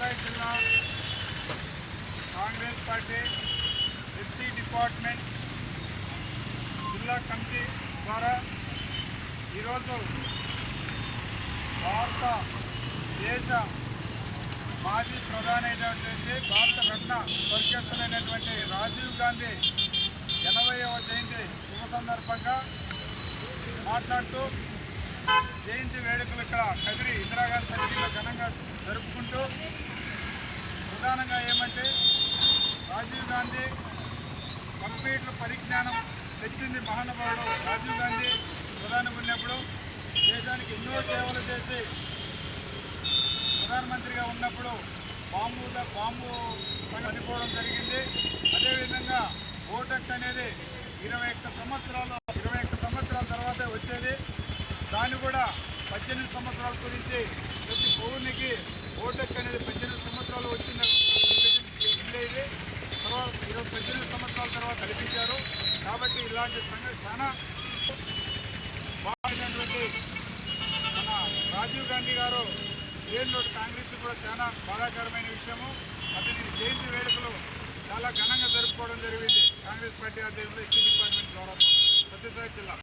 సత్యసాయి జిల్లా Congress party SC department జిల్లా committee ద్వారా ఈరోజు భారత దేశ మాజీ ప్రధాని అయినటువంటి భారత రత్న స్వర్గస్థులైనటువంటి రాజీవ్ గాంధీ ఎనభైవ జయంతి శుభ సందర్భంగా మాట్లాడుతూ జయంతి వేడుకలు ఇక్కడ కదిరి ఇందిరాగాంధీ సర్కిల్లో ఘనంగా జరుపుకుంటూ ప్రధానంగా ఏమంటే రాజీవ్ గాంధీ కంప్యూటర్ పరిజ్ఞానం తెచ్చింది మహానుభావుడు రాజీవ్ గాంధీ ప్రధాని ఉన్నప్పుడు దేశానికి ఎన్నో సేవలు చేసి ప్రధానమంత్రిగా ఉన్నప్పుడు బాంబు బాంబు చనిపోవడం జరిగింది. అదేవిధంగా ఓటెక్స్ అనేది ఇరవై ఒక్క సంవత్సరాలు ఇరవై ఒక్క సంవత్సరాల తర్వాతే వచ్చేది. దాన్ని కూడా పద్దెనిమిది సంవత్సరాల గురించి ప్రతి పౌరునికి ఓటెక్ అనేది పద్దెనిమిది సంవత్సరాలు వచ్చిన ఉండేది తర్వాత ఇరవై పద్దెనిమిది సంవత్సరాల తర్వాత కల్పించారు. కాబట్టి ఇలాంటి సంఘటన చాలా బాగున్నటువంటి మన రాజీవ్ గాంధీ గారు ఏళ్ళు కాంగ్రెస్ కూడా చాలా బాధాకరమైన విషయము. అతని జయంతి వేడుకలు చాలా ఘనంగా జరుపుకోవడం జరిగింది. కాంగ్రెస్ పార్టీ ఆధ్వర్యంలో ఎస్టీ డిపార్ట్మెంట్ ద్వారా. సత్యసాయి జిల్లా.